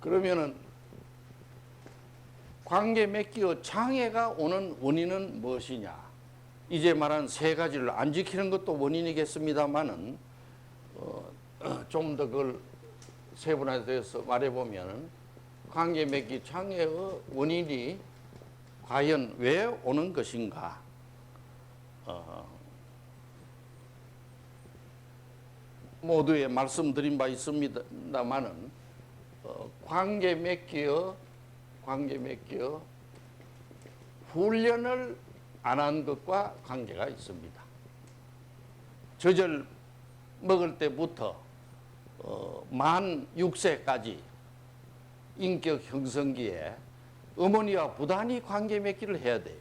그러면은 관계 맺기의 장애가 오는 원인은 무엇이냐? 이제 말한 세 가지를 안 지키는 것도 원인이겠습니다만은 어, 좀 더 그걸 세분화돼서 말해보면 관계 맺기 장애의 원인이 과연 왜 오는 것인가? 어, 모두에 말씀드린 바 있습니다만은 어, 관계 맺기의 관계 맺기의 훈련을 안 한 것과 관계가 있습니다. 저절 먹을 때부터 어, 만 6세까지 인격 형성기에 어머니와 부단히 관계 맺기를 해야 돼요.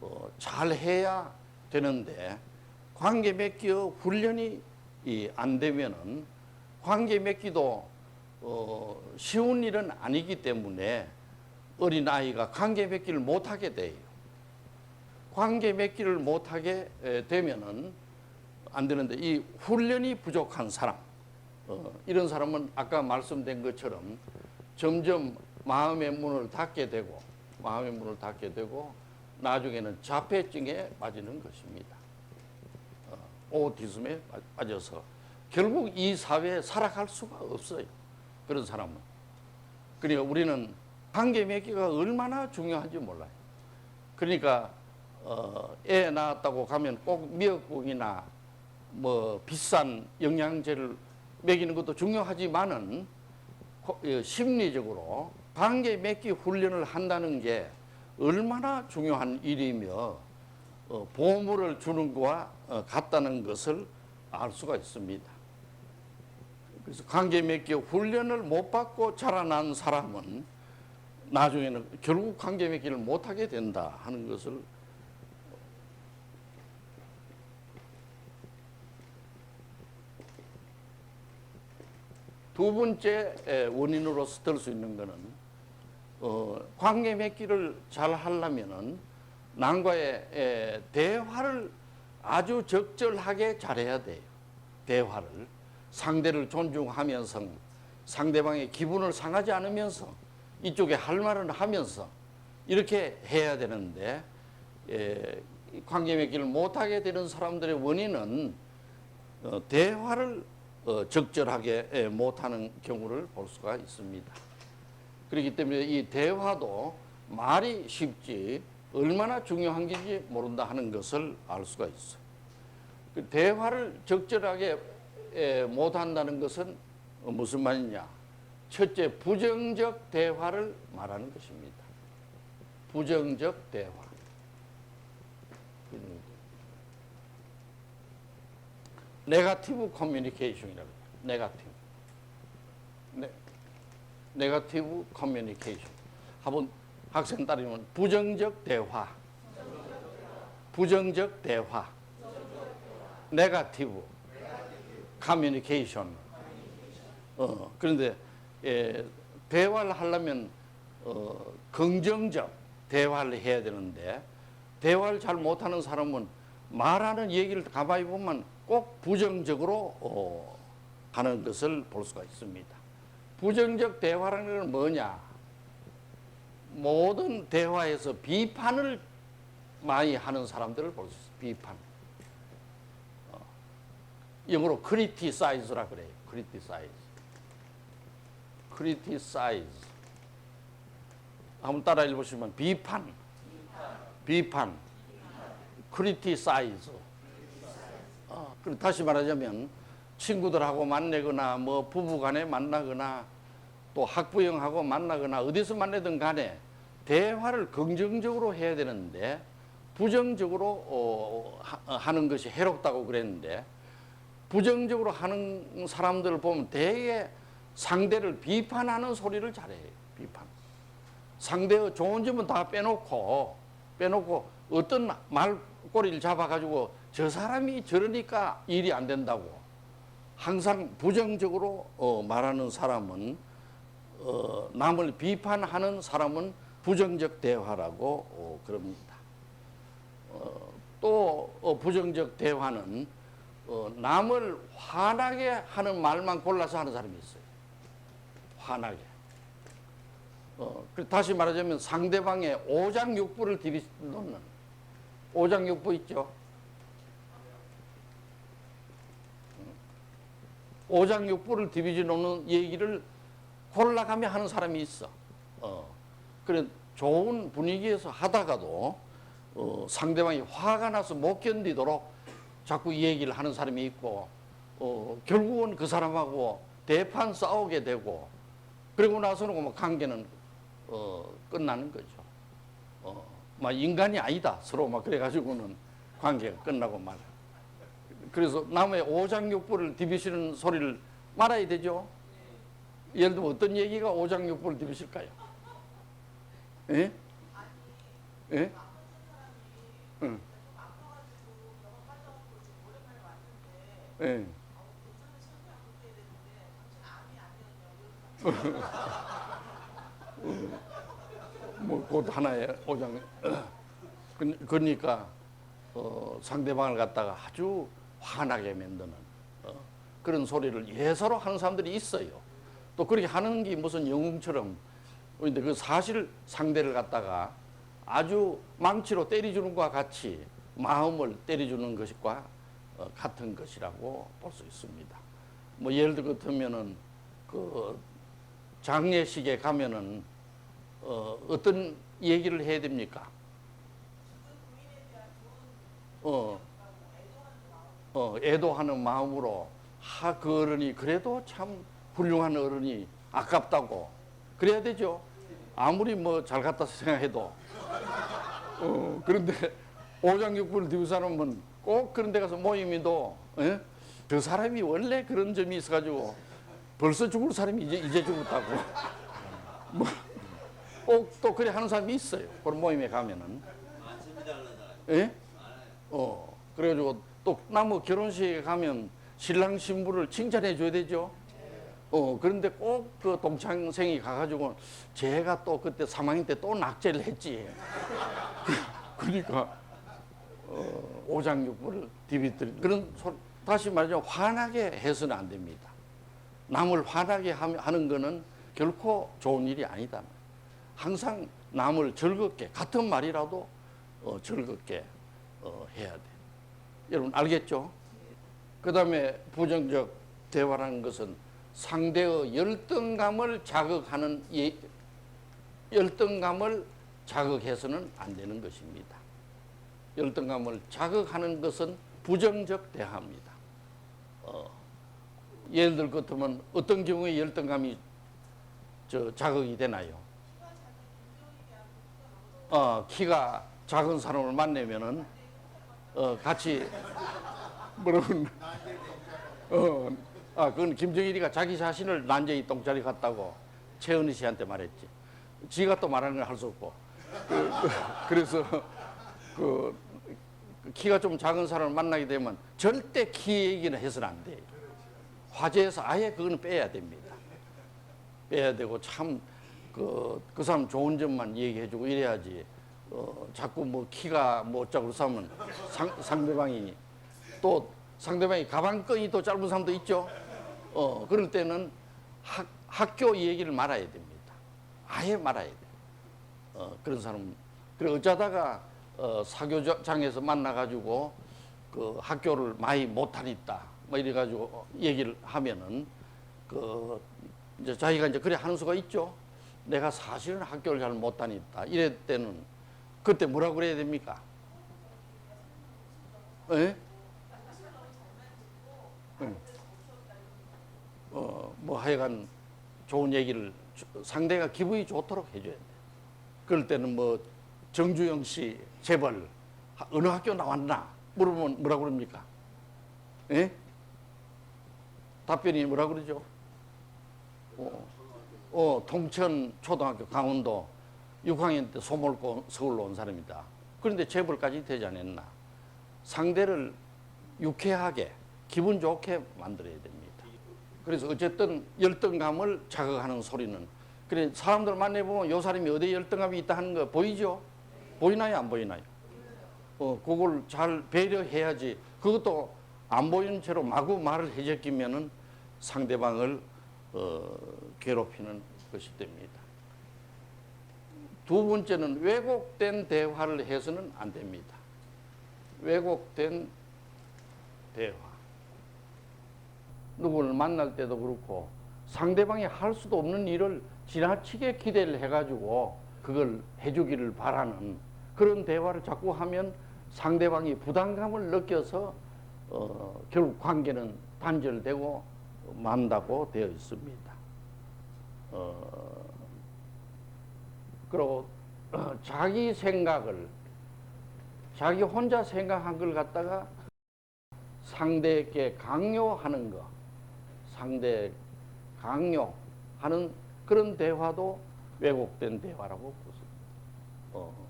어, 잘 해야 되는데 관계 맺기의 훈련이 이안 되면은 관계 맺기도 어, 쉬운 일은 아니기 때문에 어린 아이가 관계 맺기를 못하게 돼요. 관계 맺기를 못하게 에, 되면은 안 되는데 이 훈련이 부족한 사람 어, 이런 사람은 아까 말씀된 것처럼 점점 마음의 문을 닫게 되고 마음의 문을 닫게 되고 나중에는 자폐증에 빠지는 것입니다. 어, 오티즘에 빠- 빠져서 결국 이 사회에 살아갈 수가 없어요. 그런 사람은. 그러니까 우리는 관계 맺기가 얼마나 중요한지 몰라요. 그러니까 어, 애 낳았다고 가면 꼭 미역국이나 뭐 비싼 영양제를 먹이는 것도 중요하지만은 심리적으로 관계 맺기 훈련을 한다는 게 얼마나 중요한 일이며 어, 보물을 주는 것과 어, 같다는 것을 알 수가 있습니다. 그래서 관계 맺기 훈련을 못 받고 자라난 사람은 나중에는 결국 관계 맺기를 못하게 된다 하는 것을 두 번째 에, 원인으로서 들 수 있는 것은 어, 관계 맺기를 잘 하려면은 남과의 에, 대화를 아주 적절하게 잘해야 돼요. 대화를 상대를 존중하면서 상대방의 기분을 상하지 않으면서 이쪽에 할 말은 하면서 이렇게 해야 되는데 에, 이 관계 맺기를 못하게 되는 사람들의 원인은 어, 대화를 어, 적절하게 에, 못하는 경우를 볼 수가 있습니다. 그렇기 때문에 이 대화도 말이 쉽지 얼마나 중요한 건지 모른다 하는 것을 알 수가 있어. 그 대화를 적절하게 에, 못한다는 것은 어, 무슨 말이냐? 첫째 부정적 대화를 말하는 것입니다. 부정적 대화. 음. 네가티브 커뮤니케이션이라고 해요. 네가티브. 네. 네가티브 커뮤니케이션. 한번 학생 따르면 부정적 대화. 부정적 대화. 네가티브 커뮤니케이션. 어, 그런데 예, 대화를 하려면 어, 긍정적 대화를 해야 되는데 대화를 잘 못하는 사람은 말하는 얘기를 가만히 보면 꼭 부정적으로 어, 하는 것을 볼 수가 있습니다. 부정적 대화라는 건 뭐냐? 모든 대화에서 비판을 많이 하는 사람들을 볼 수 있어요. 비판. 어, 영어로 criticize라 그래요. criticize. criticize. 한번 따라 읽어보시면 비판, 비판, criticize. 어, 그리고 다시 말하자면 친구들하고 만나거나 뭐 부부간에 만나거나 또 학부형하고 만나거나 어디서 만나든 간에 대화를 긍정적으로 해야 되는데 부정적으로 어, 하- 하는 것이 해롭다고 그랬는데 부정적으로 하는 사람들을 보면 대개 상대를 비판하는 소리를 잘해요. 비판. 상대의 좋은 점은 다 빼놓고 빼놓고 어떤 말꼬리를 잡아가지고 저 사람이 저러니까 일이 안 된다고 항상 부정적으로 어, 말하는 사람은 어, 남을 비판하는 사람은 부정적 대화라고 어, 그럽니다. 어, 또 어, 부정적 대화는 어, 남을 화나게 하는 말만 골라서 하는 사람이 있어요. 화나게. 어, 그 다시 말하자면 상대방의 오장육부를 들이놓는 오장육부 있죠. 오장육부를 디비지 놓는 얘기를 골라가며 하는 사람이 있어. 어. 그래 좋은 분위기에서 하다가도 어, 상대방이 화가 나서 못 견디도록 자꾸 이 얘기를 하는 사람이 있고 어, 결국은 그 사람하고 대판 싸우게 되고 그리고 나서는 뭐 관계는 어, 끝나는 거죠. 어, 막 인간이 아니다 서로 막 그래가지고는 관계가 끝나고 말. 그래서 남의 오장육부를 디비시는 소리를 말아야 되죠. 예를 들면 어떤 얘기가 오장육부를 디비실까요? 예? 예? 응. 예. 뭐곧 하나의 오장. 그- 그러니까 어, 상대방을 갖다가 아주 화나게 만드는 어, 그런 소리를 예사로 하는 사람들이 있어요. 또 그렇게 하는 게 무슨 영웅처럼 근데 그 사실 상대를 갖다가 아주 망치로 때려주는 것과 같이 마음을 때려주는 것과 어, 같은 것이라고 볼 수 있습니다. 뭐 예를 들어 같으면은 그 장례식에 가면은 어, 어떤 얘기를 해야 됩니까? 어, 어, 애도하는 마음으로 하, 그 어른이 그래도 참 훌륭한 어른이 아깝다고 그래야 되죠. 아무리 뭐잘 갖다 생각해도. 어, 그런데 오장육부를 들고 사람은 꼭 그런 데 가서 모임이도 예? 그 사람이 원래 그런 점이 있어가지고 벌써 죽을 사람이 이제 이제 죽었다고. 뭐, 꼭또 그래 하는 사람이 있어요. 그런 모임에 가면은. 예? 어, 그래가지고 또 나무 결혼식에 가면 신랑 신부를 칭찬해 줘야 되죠. 어, 그런데 꼭 그 동창생이 가가지고 제가 또 그때 3학년 때 또 낙제를 했지. 그러니까 어, 오장육부를 디비뜨리 그런 소 다시 말하자면 화나게 해서는 안 됩니다. 남을 화나게 함- 하는 거는 결코 좋은 일이 아니다. 항상 남을 즐겁게 같은 말이라도 어, 즐겁게 어, 해야 돼. 여러분 알겠죠? 그 다음에 부정적 대화라는 것은 상대의 열등감을 자극하는 예, 열등감을 자극해서는 안 되는 것입니다. 열등감을 자극하는 것은 부정적 대화입니다. 어, 예를 들것 같으면 어떤 경우에 열등감이 저 자극이 되나요? 어, 키가 작은 사람을 만나면은 어, 같이 뭐라고 어, 아, 그건 김정일이가 자기 자신을 난쟁이 똥자리 같다고 최은희 씨한테 말했지. 지가 또 말하는 걸 할 수 없고. 그, 그, 래서 그, 그 키가 좀 작은 사람을 만나게 되면 절대 키 얘기는 해서는 안 돼요. 화제에서 아예 그거는 빼야 됩니다. 빼야 되고 참 그, 그 사람 좋은 점만 얘기해주고 이래야지. 어, 자꾸 뭐 키가 뭐 어쩌고 상, 상대방이 또 상대방이 가방끈이 또 짧은 사람도 있죠. 어, 그럴 때는 학, 학교 얘기를 말아야 됩니다. 아예 말아야 돼. 어, 그런 사람. 그래 어쩌다가 어, 사교장에서 만나가지고 그 학교를 많이 못하니까 뭐 이래가지고 얘기를 하면은 그 이제 자기가 이제 그래 하는 수가 있죠. 내가 사실은 학교를 잘 못 다녔다. 이럴 때는 그때 뭐라고 그래야 됩니까? 예? 어, 뭐 하여간 좋은 얘기를 주- 상대가 기분이 좋도록 해줘야 돼. 그럴 때는 뭐 정주영 씨 재벌 하- 어느 학교 나왔나 물으면 뭐라 그럽니까? 예? 답변이 뭐라 그러죠? 어, 어, 통천 초등학교 강원도 6학년 때 소몰고 서울로 온 사람이다. 그런데 재벌까지 되지 않았나? 상대를 유쾌하게 기분 좋게 만들어야 됩니다. 그래서 어쨌든 열등감을 자극하는 소리는 그래 사람들 만나보면 요 사람이 어디에 열등감이 있다 하는 거 보이죠? 보이나요? 안 보이나요? 어, 그걸 잘 배려해야지. 그것도 안 보이는 채로 마구 말을 해제끼면은 상대방을 어, 괴롭히는 것이 됩니다. 두 번째는 왜곡된 대화를 해서는 안 됩니다. 왜곡된 대화. 누구를 만날 때도 그렇고 상대방이 할 수도 없는 일을 지나치게 기대를 해가지고 그걸 해주기를 바라는 그런 대화를 자꾸 하면 상대방이 부담감을 느껴서 어, 결국 관계는 단절되고 만다고 되어 있습니다. 어, 그리고 어, 자기 생각을 자기 혼자 생각한 걸 갖다가 상대에게 강요하는 거, 상대 강요하는 그런 대화도 왜곡된 대화라고 보습니다. 어,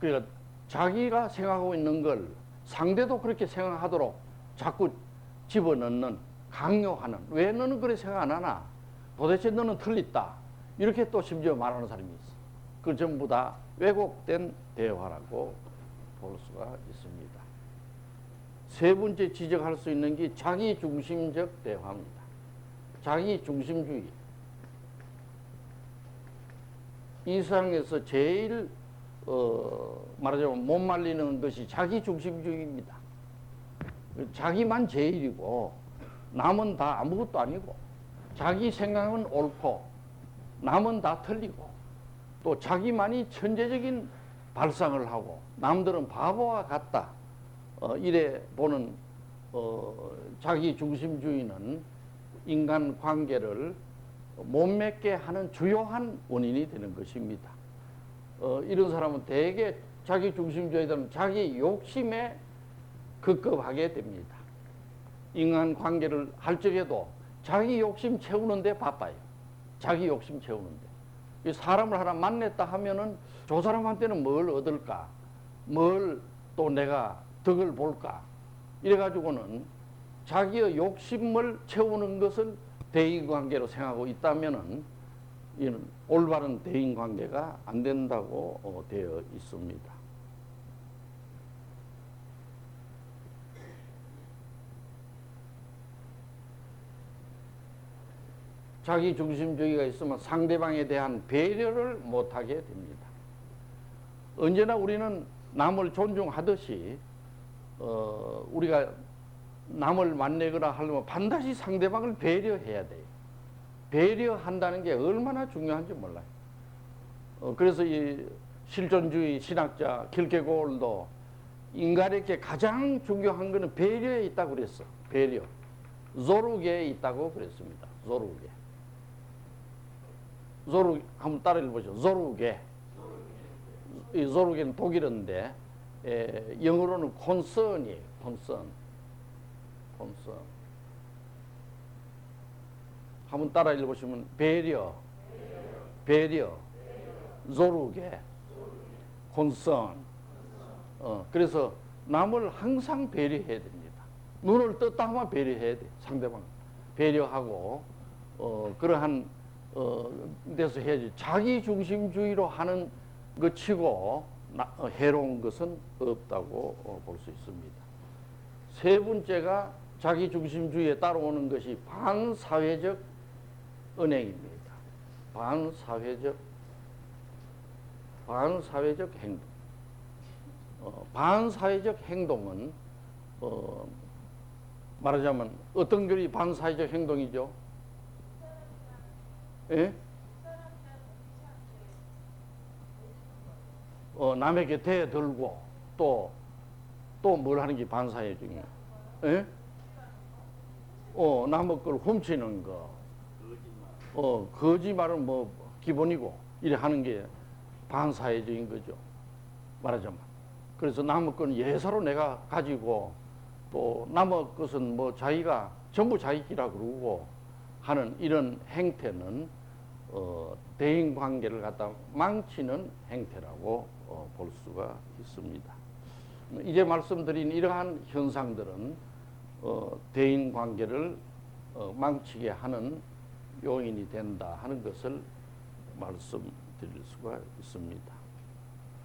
그러니까 자기가 생각하고 있는 걸 상대도 그렇게 생각하도록 자꾸 집어넣는 강요하는 왜 너는 그래 생각 안 하나? 도대체 너는 틀렸다. 이렇게 또 심지어 말하는 사람이 있어. 그 전부 다 왜곡된 대화라고 볼 수가 있습니다. 세 번째 지적할 수 있는 게 자기 중심적 대화입니다. 자기 중심주의. 이 세상에서 제일 어, 말하자면 못 말리는 것이 자기 중심주의입니다. 자기만 제일이고 남은 다 아무것도 아니고 자기 생각은 옳고 남은 다 틀리고 또 자기만이 천재적인 발상을 하고 남들은 바보와 같다. 어, 이래 보는 어, 자기 중심주의는 인간 관계를 못 맺게 하는 주요한 원인이 되는 것입니다. 어, 이런 사람은 대개 자기 중심주의자는 자기 욕심에 급급하게 됩니다. 인간 관계를 할 적에도 자기 욕심 채우는데 바빠요. 자기 욕심 채우는데. 이 사람을 하나 만났다 하면은 저 사람한테는 뭘 얻을까? 뭘 또 내가 덕을 볼까? 이래가지고는 자기의 욕심을 채우는 것을 대인 관계로 생각하고 있다면은 올바른 대인 관계가 안 된다고 어, 되어 있습니다. 자기 중심주의가 있으면 상대방에 대한 배려를 못하게 됩니다. 언제나 우리는 남을 존중하듯이 어, 우리가 남을 만나거나 하려면 반드시 상대방을 배려해야 돼요. 배려한다는 게 얼마나 중요한지 몰라요. 어, 그래서 이 실존주의 신학자 킬케골도 인간에게 가장 중요한 것은 배려에 있다고 그랬어. 배려. 조르게에 있다고 그랬습니다. 조르게. 조르 한번 따라 읽어보죠. 조르게. 이 조르게는 독일어인데 에, 영어로는 콘선이에요. 콘선. 콘선. 한번 따라 읽어보시면 배려, 배려, 조르게, 콘선. 어, 그래서 남을 항상 배려해야 됩니다. 눈을 떴다 하면 배려해야 돼. 상대방 배려하고 어, 그러한 어, 데서 해야지. 자기 중심주의로 하는 것 치고 나, 어, 해로운 것은 없다고 어, 볼수 있습니다. 세 번째가 자기 중심주의에 따라오는 것이 반사회적 은행입니다. 반사회적 반사회적 행동. 어, 반사회적 행동은 어, 말하자면 어떤 것이 반사회적 행동이죠? 예? 어, 남에게 대들고 또 또 뭘 하는 게 반사회적이에요? 예? 어, 남의 걸 훔치는 거. 어, 거짓말은 뭐 기본이고 이래 하는 게 반사회적인 거죠. 말하자면. 그래서 남의 건 예사로 내가 가지고 또 남의 것은 뭐 자기가 전부 자기 끼라 그러고 하는 이런 행태는 어, 대인 관계를 갖다 망치는 행태라고 어, 볼 수가 있습니다. 이제 말씀드린 이러한 현상들은 어, 대인 관계를 어, 망치게 하는 요인이 된다 하는 것을 말씀드릴 수가 있습니다.